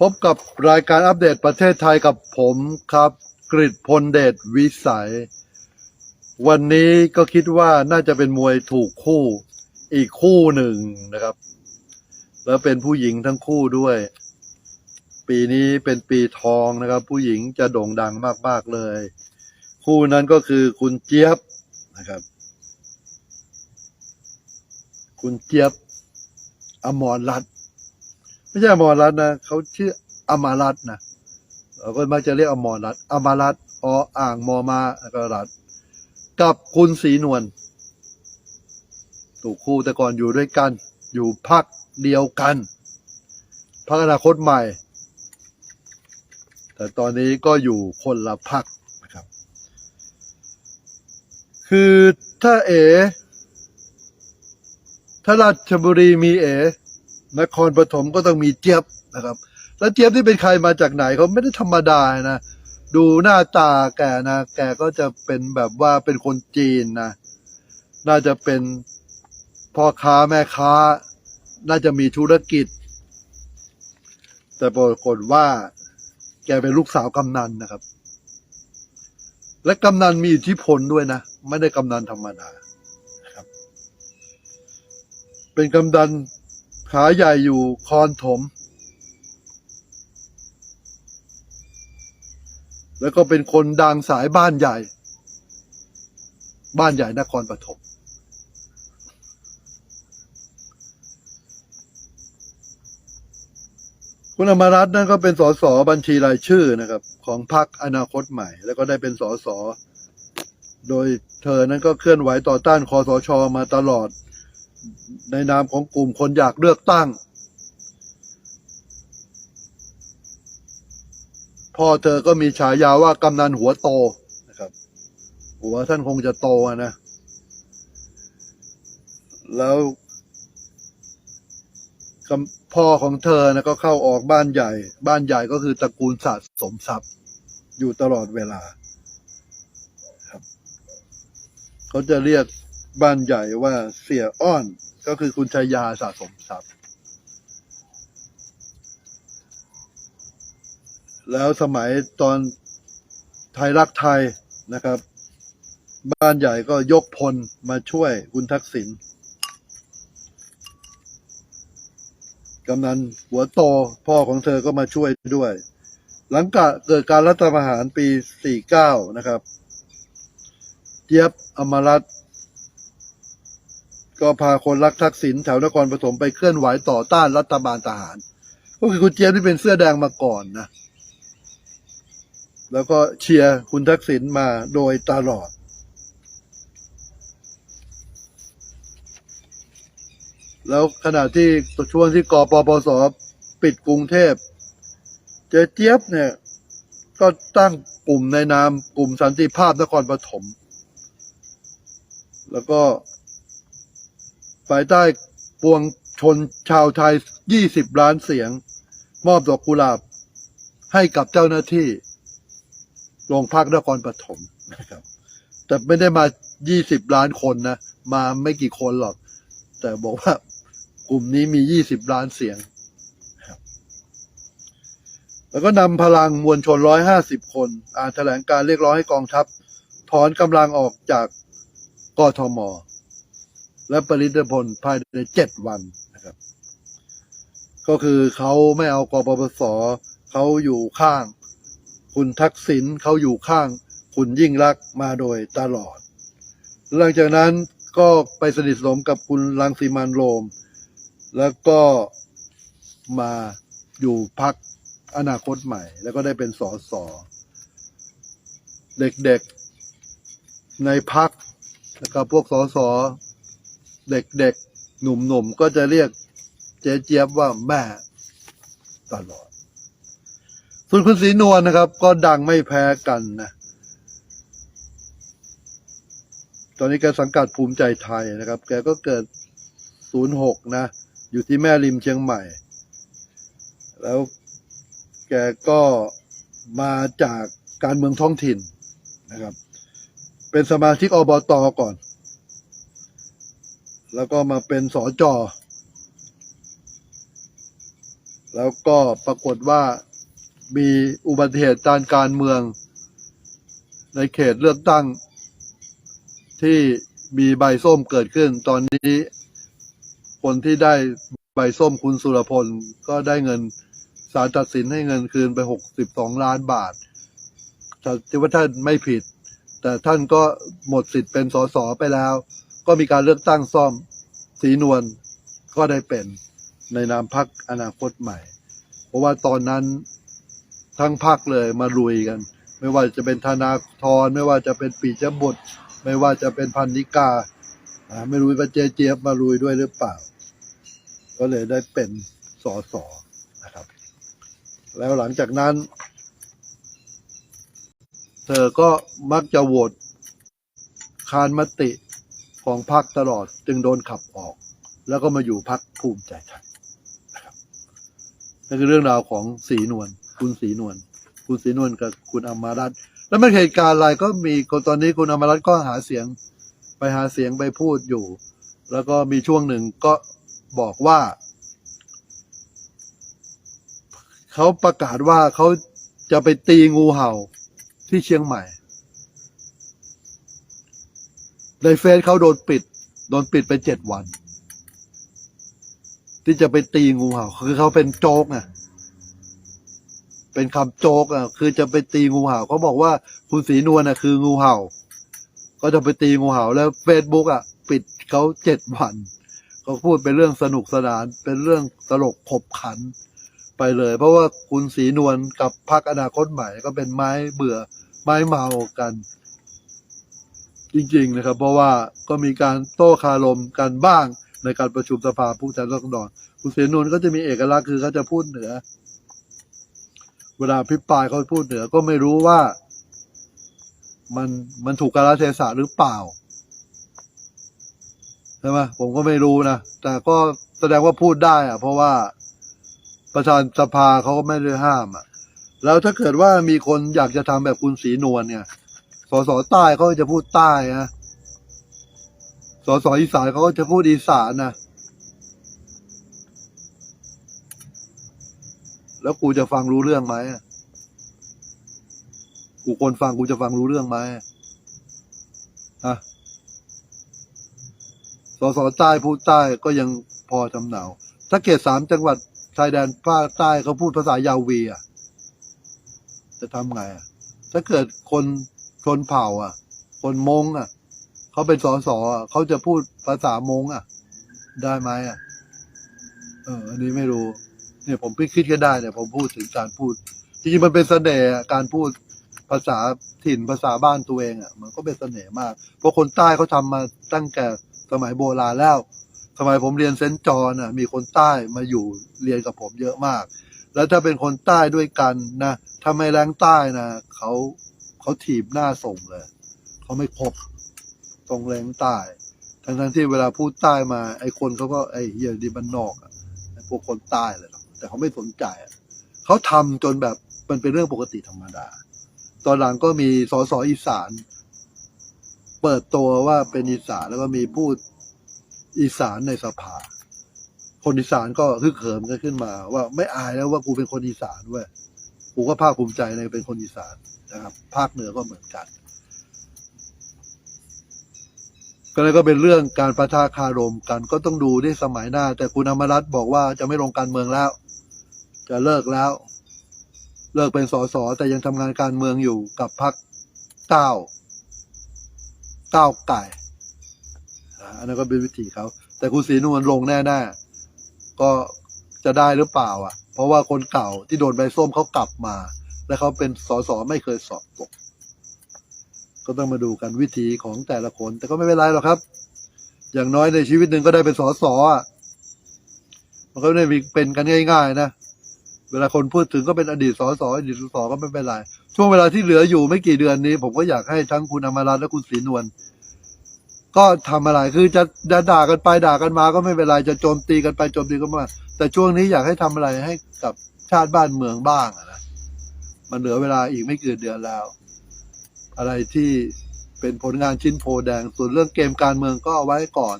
พบกับรายการอัปเดตประเทศไทยกับผมครับ กริตพลเดชวิสัย วันนี้ก็คิดว่าน่าจะเป็นมวยถูกคู่ อีกคู่หนึ่งนะครับ แล้วเป็นผู้หญิงทั้งคู่ด้วย ปีนี้เป็นปีทองนะครับ ผู้หญิงจะโด่งดังมาก ๆ เลย คู่นั้นก็คือคุณเจี๊ยบนะครับ คุณเจี๊ยบอมรรัตน ไม่ใช่อมรรัตน์นะเขาชื่ออมารัตน์นะเราก็มักจะเรียกอมรรัตน์อมารัตน์ออ่างมอมาแล้วก็รัตน์กับคุณศรีนวลถูกคู่แต่ก่อนอยู่ด้วยกัน อยู่พักเดียวกันพักอนาคตใหม่ แต่ตอนนี้ก็อยู่คนละพักนะครับ คือถ้าเอ ถ้าราชบุรีมีเอ นครปฐมก็ต้องมีเจี๊ยบนะครับ แล้วเจี๊ยบที่เป็นใครมาจากไหนเขาไม่ได้ธรรมดานะ ดูหน้าตาแกนะ แกก็จะเป็นแบบว่าเป็นคนจีนนะ น่าจะเป็นพ่อค้าแม่ค้า น่าจะมีธุรกิจ แต่ปรากฏว่า แกเป็นลูกสาวกำนันนะครับ และกำนันมีอิทธิพลด้วยนะ ไม่ได้กำนันธรรมดาเป็นกำดัน ขาใหญ่อยู่คอนถม แล้วก็เป็นคนดังสายบ้านใหญ่ บ้านใหญ่นครปฐมคุณอมรัตน์นั่นก็เป็นสสบัญชีรายชื่อนะครับ ของพรรคอนาคตใหม่ แล้วก็ได้เป็นสสโดยเธอนั้นก็เคลื่อนไหวต่อต้านคอสชมาตลอด ในนามของกลุ่มคนอยากเลือกตั้ง พ่อเธอก็มีฉายาว่ากำนันหัวโตนะครับ หัวท่านคงจะโตะนะ แล้วพ่อของเธอนะก็เข้าออกบ้านใหญ่ บ้านใหญ่ก็คือตระกูลสะสมทรัพย์ อยู่ตลอดเวลา ครับ เขาจะเรียก บ้านใหญ่ว่าเสียอ้อนก็คือคุณชายาสะสมทรัพย์ แล้วสมัยตอนไทยรักไทยนะครับ บ้านใหญ่ก็ยกพลมาช่วยคุณทักษิณกำนันหัวโตพ่อของเธอก็มาช่วยด้วย หลังกเกิดการรัฐประหารปี 49 นะครับ เจี๊ยบอมรัตน์ ก็พาคนรักทักษิณแถวนครปฐมไปเคลื่อนไหวต่อต้านรัฐบาลทหาร ก็คือคุณเจี๊ยบที่เป็นเสื้อแดงมาก่อนนะ แล้วก็เชียร์คุณทักษิณมาโดยตลอด แล้วขณะที่ช่วงที่กปปสปิดกรุงเทพเจ๊เจี๊ยบเนี่ย ก็ตั้งกลุ่มในนามกลุ่มสันติภาพนครปฐมแล้วก็ ภายใต้ปวงชนชาวไทย 20 ล้านเสียง มอบดอกกุหลาบ ให้กับเจ้าหน้าที่โรงพักนครปฐมนะครับ แต่ไม่ได้มา 20 ล้านคนนะ มาไม่กี่คนหรอก แต่บอกว่ากลุ่มนี้มี 20 ล้านเสียง แล้วก็นำพลังมวลชน 150 คน อ่านแถลงการเรียกร้องให้กองทัพ ถอนกำลังออกจากกทม และปริทพลภายใน7วันนะครับ ก็คือเขาไม่เอากปปสเขาอยู่ข้าง คุณทักษิณเขาอยู่ข้าง คุณยิ่งรักมาโดยตลอด หลังจากนั้นก็ไปสนิทสนมกับคุณรังสีมันโรม แล้วก็มาอยู่พักอนาคตใหม่ แล้วก็ได้เป็นสอสอเด็กๆในพักแล้วก็พวกสอสอ เด็กๆ หนุ่มๆ ก็จะเรียกเจ๊เจี๊ยบว่าแม่ตลอด ส่วนคุณศรีนวลนะครับ ก็ดังไม่แพ้กันนะ ตอนนี้แกสังกัดภูมิใจไทยนะครับ แกก็เกิด 06 นะ อยู่ที่แม่ริมเชียงใหม่ แล้วแกก็มาจากการเมืองท้องถิ่นนะครับ เป็นสมาชิกอบตอก่อน แล้วก็มาเป็นสอจอแล้วก็ปรากฏว่ามีอุบัติเหตุการการเมือง ในเขตเลือกตั้ง ที่มีใบส้มเกิดขึ้น ตอนนี้คนที่ได้ใบส้มคุณสุรพล ก็ได้เงินศาลตัดสินให้เงินคืนไปหกสิบสองล้านบาทแต่ที่ว่าท่านไม่ผิด แต่ท่านก็หมดสิทธิ์เป็นสสไปแล้ว ก็มีการเลือกตั้งซ่อมสีนวลก็ได้เป็นในนามพักอนาคตใหม่ เพราะว่าตอนนั้นทั้งพักเลยมาลุยกัน ไม่ว่าจะเป็นธนาธรไม่ว่าจะเป็นปีจบุตรไม่ว่าจะเป็นพันนิกาอ่าไม่รู้ว่าเจเจี๊ยบมาลุยด้วยหรือเปล่า ก็เลยได้เป็นสอสอนะครับ แล้วหลังจากนั้น เธอก็มักจะโหวตคานมติ ของพรรคตลอดจึงโดนขับออก แล้วก็มาอยู่พรรคภูมิใจไทยนะครับนั่นคือเรื่องราวของสีนวลคุณสีนวลคุณสีนวลกับคุณอมรรัตน์แล้วมันเหตุการณ์อะไรก็มีคนตอนนี้คุณอมรรัตน์ก็หาเสียงไปหาเสียงไปพูดอยู่ แล้วก็มีช่วงหนึ่งก็บอกว่าเขาประกาศว่าเขาจะไปตีงูเห่าที่เชียงใหม่ ในเฟซเขาโดนปิด โดนปิดไปเจ็ดวัน ที่จะไปตีงูเห่า คือเขาเป็นโจ๊กไงเป็นคำโจ๊กอะ คือจะไปตีงูเห่าเขาบอกว่าคุณศรีนวลน่ะคืองูเห่า ก็จะไปตีงูเห่า แล้วเฟซบุ๊กอะ ปิดเขาเจ็ดวันเขาพูดเป็นเรื่องสนุกสนาน เป็นเรื่องตลกขบขันไปเลย เพราะว่าคุณศรีนวลกับพรรคอนาคตใหม่ก็เป็นไม้เบื่อไม้เมากัน จริง ๆ นะครับ เพราะว่าก็มีการโต้คารมกันบ้างในการประชุมสภาผู้แทนราษฎรคุณศรีนวลก็จะมีเอกลักษณ์คือเขาจะพูดเหนือ เวลาพิปรายเขาพูดเหนือก็ไม่รู้ว่า มันมันถูกกาลเทศะหรือเปล่าใช่ไหมผมก็ไม่รู้นะแต่ก็แสดงว่าพูดได้อะเพราะว่าประธานสภาเขาก็ไม่ได้ห้ามอะแล้วถ้าเกิดว่ามีคนอยากจะทำแบบคุณศรีนวลเนี่ย สสใต้เขาจะพูดใต้นะสสอีสานเขาจะพูดอีสานนะแล้วกูจะฟังรู้เรื่องไหมกูคนฟังกูจะฟังรู้เรื่องไหมอะสสใต้พูดใต้ก็ยังพอจำเนาถ้าเขตสามจังหวัดชายแดนภาคใต้เขาพูดภาษายาวีอะจะทำไงอะถ้าเกิดคน ชนเผ่า อะ คนมงอะเขาเป็นสอสอเขาจะพูดภาษามงอะ ได้ไหมอะ เออ อันนี้ไม่รู้ เนี่ยผมคิดก็ได้เนี่ยผมพูดถึงการพูดจริงๆมันเป็นเสน่ห์อะการพูดภาษาถิ่นภาษาบ้านตัวเองอะ มันก็เป็นเสน่ห์มาก เพราะคนใต้เขาทำมาตั้งแต่สมัยโบราณแล้ว สมัยผมเรียนเซนต์จอนน่ะ มีคนใต้มาอยู่เรียนกับผมเยอะมาก แล้วถ้าเป็นคนใต้ด้วยกันนะถ้าไม่แรงใต้นะเขา เขาถีบหน้าส่งเลย เขาไม่คบตรงแรงใต้ทั้งทั้งๆที่เวลาพูดใต้มาไอ้คนเขาก็ไอ้เหี้ยดีบ้านนอกอะไอ้พวกคนใต้เลยหรอกแต่เขาไม่สนใจอะเขาทำจนแบบมันเป็นเรื่องปกติธรรมดา ตอนหลังก็มีสสอีสาน เปิดตัวว่าเป็นอีสานแล้วก็มีพูดอีสานในสภา คนอีสานก็ฮึกเหิมกันขึ้นมา ว่าไม่อายแล้วว่ากูเป็นคนอีสานเว้ย กูก็ภาคภูมิใจในเป็นคนอีสานนะครับ ภาคเหนือก็เหมือนกัน ก็เลยก็เป็นเรื่องการประทาคารมกัน ก็ต้องดูที่สมัยหน้า แต่คุณอมรัตน์บอกว่าจะไม่ลงการเมืองแล้ว จะเลิกแล้ว เลิกเป็นสสแต่ยังทำงานการเมืองอยู่กับพรรคก้าวก้าวไก่อันนั้นก็เป็นวิธีเขา แต่คุณศรีนวลลงแน่ๆก็จะได้หรือเปล่า อะ เพราะว่าคนเก่าที่โดนใบส้มเขากลับมา และเขาเป็นสสไม่เคยสอบตก ก็ต้องมาดูกันวิธีของแต่ละคน แต่ก็ไม่เป็นไรหรอกครับ อย่างน้อยในชีวิตหนึ่งก็ได้เป็นสสอะมันก็ไม่ได้เป็นกันง่ายๆนะเวลาคนพูดถึงก็เป็นอดีตสสอดีตสสก็ไม่เป็นไรช่วงเวลาที่เหลืออยู่ไม่กี่เดือนนี้ ผมก็อยากให้ทั้งคุณอมรัตน์และคุณศรีนวล ก็ทำอะไรคือจะจะด่ากันไปด่ากันมาก็ไม่เป็นไรจะโจมตีกันไปโจมตีกันมา แต่ช่วงนี้อยากให้ทำอะไรให้กับชาติบ้านเมืองบ้างอะนะมันเหลือเวลาอีกไม่กี่เดือนแล้ว อะไรที่เป็นผลงานชิ้นโพแดงส่วนเรื่องเกมการเมืองก็เอาไว้ก่อน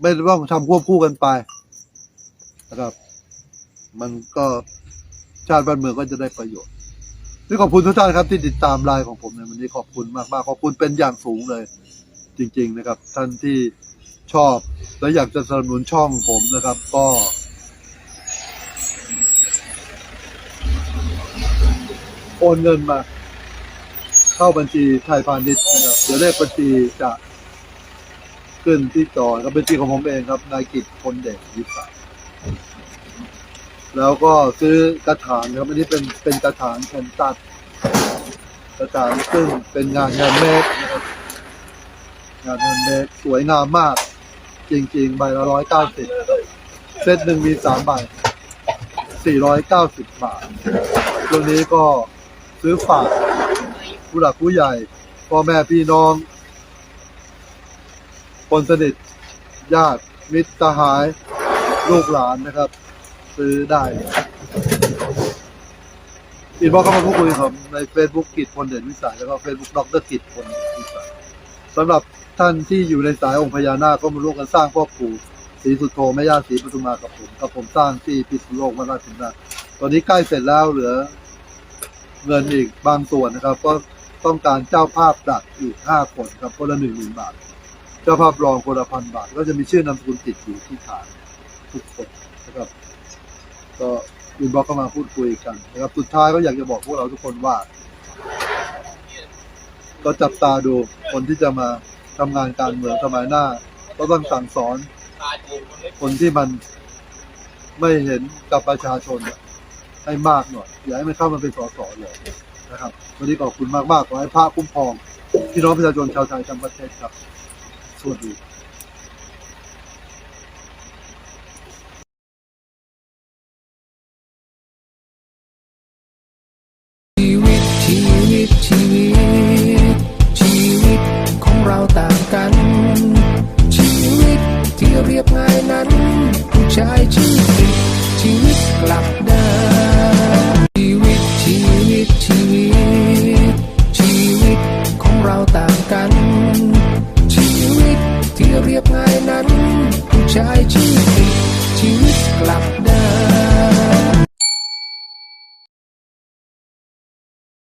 ไม่ต้องทำควบคู่กันไปนะครับ มันก็ชาติบ้านเมืองก็จะได้ประโยชน์นี่ขอบคุณทุกท่านครับที่ติดตามไลน์ของผมในวันนี้ขอบคุณมากๆขอบคุณเป็นอย่างสูงเลย จริง ๆ นะครับ ท่านที่ชอบและอยากจะสนับสนุนช่องผมนะครับ ก็ โอนเงินมา เข้าบัญชีไทยพาณิชย์นะครับเดี๋ยวเลขบัญชีจะขึ้นที่จอครับบัญชีของผมเองครับนายกิจคนเด็กวิสัยแล้วก็ซื้อกระถางนครับอันนี้เป็นเป็นกระถางแผ่นตัดกระถางซึ่งเป็นงานงานเมดนะครับ งานงานเมดสวยงามมาก จริง ๆ ใบละร้อยเก้าสิบเซตหนึ่งมีสามใบสี่ร้อยเก้าสิบบาทตัวนี้ก็ซื้อฝากผู้หลักผู้ใหญ่พ่อแม่พี่น้อง คนสนิทญาติมิตรสหาย ลูกหลานนะครับ ซื้อได้อินบอกเข้ามาพูดคุยกับผมใน Facebook กิจพลเด่นวิสัยแล้วก็ Facebook ดรกิจพลเด่นวิสัย สำหรับท่านที่อยู่ในสายองค์พญานาคก็มาร่วมกันสร้างพ่อปู่ศรีสุโธแม่ย่าศรีปทุมมากับผมกับผมสร้างที่พิษณุโลกวัดราชบุรณะตอนนี้ใกล้เสร็จแล้วเหลือ เงินอีกบางส่วนนะครับ ก็ต้องการเจ้าภาพดักอีกห้าคนครับคนละหนึ่งหมื่นบาท เจ้าภาพรองคนละพันบาท ก็จะมีชื่อนามสกุลติดอยู่ที่ฐานทุกคนนะครับก็อินบ็อกเข้ามาพูดคุยกันนะครับสุดท้ายก็อยากจะบอกพวกเราทุกคนว่า ก็จับตาดูคนที่จะมาทำงานการเมืองสมัยหน้า ก็ต้องสั่งสอน คนที่มันไม่เห็นกับประชาชนให้มากหน่อยอย่าให้มันเข้ามาเป็นสสเลยนะครับ วันนี้ขอบคุณมากๆขอให้พระคุ้มครองพี่น้องประชาชนชาวไทยทั้งประเทศครับสวัสดี